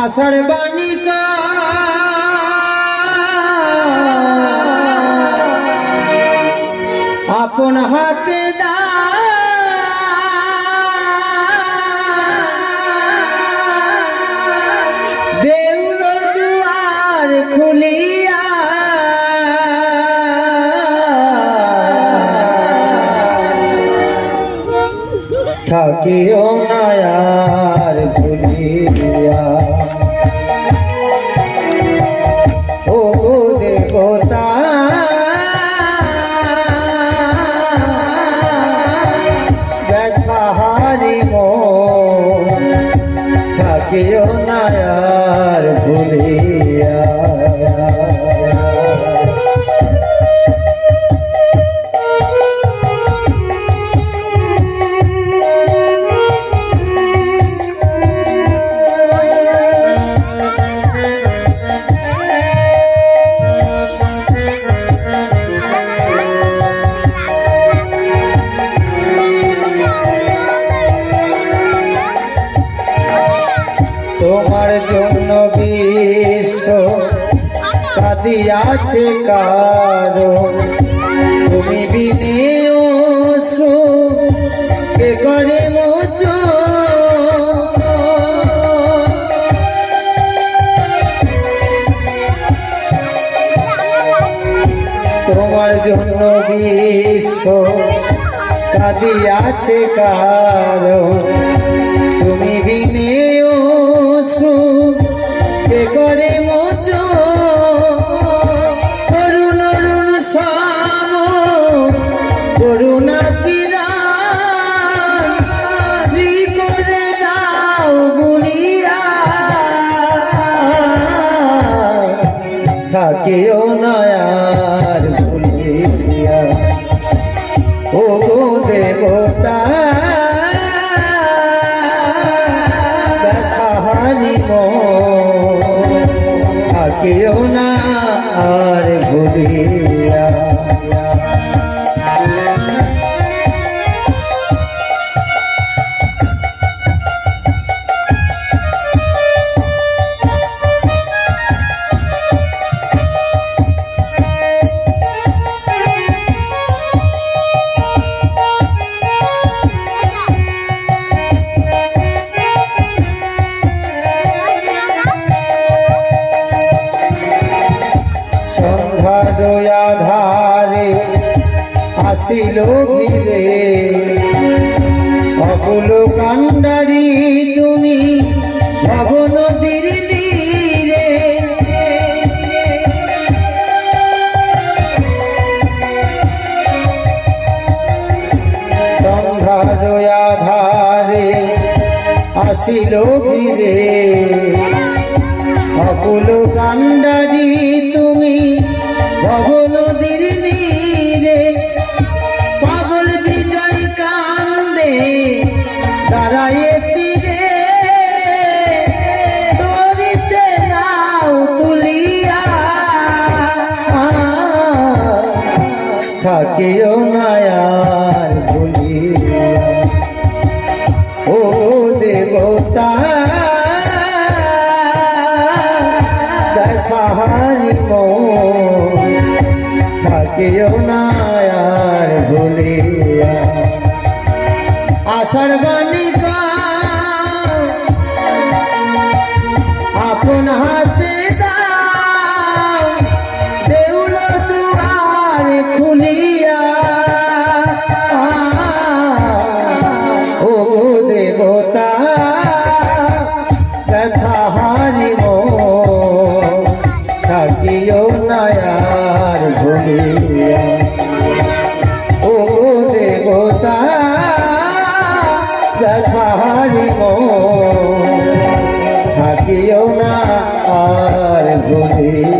আষাঢ় বাণিকা। আপন হাতে থাকিও নায়ার ভুলিয়া। থাকিও নায়ার ভুলিয়া। কাঁদিয়াছে কারণ তুমি বিনে ওসো কে করে তোমার জন্য বিশ্ব কাঁদিয়াছে কারণ থাকিও নয়ার ভুলিয়া। ও গো দেবতা ব্যথা হারিব থাকিও না আর ভুলিয়া। আসিল ঘিরে অকুল কান্ডারি তুমি ভব নদীর নীরে সন্ধ্যার আধারে আসিল ঘিরে অকুল কান্ডারি থাকিও নায়ার ভুলিয়া ও দেবতা দেখা হারিব থাকিও না আর আষাঢ় বাণিকা নায়ার ভুলিয়া ও দেবতা ব্যথা হারিব থাকিও না আর ভুলিয়া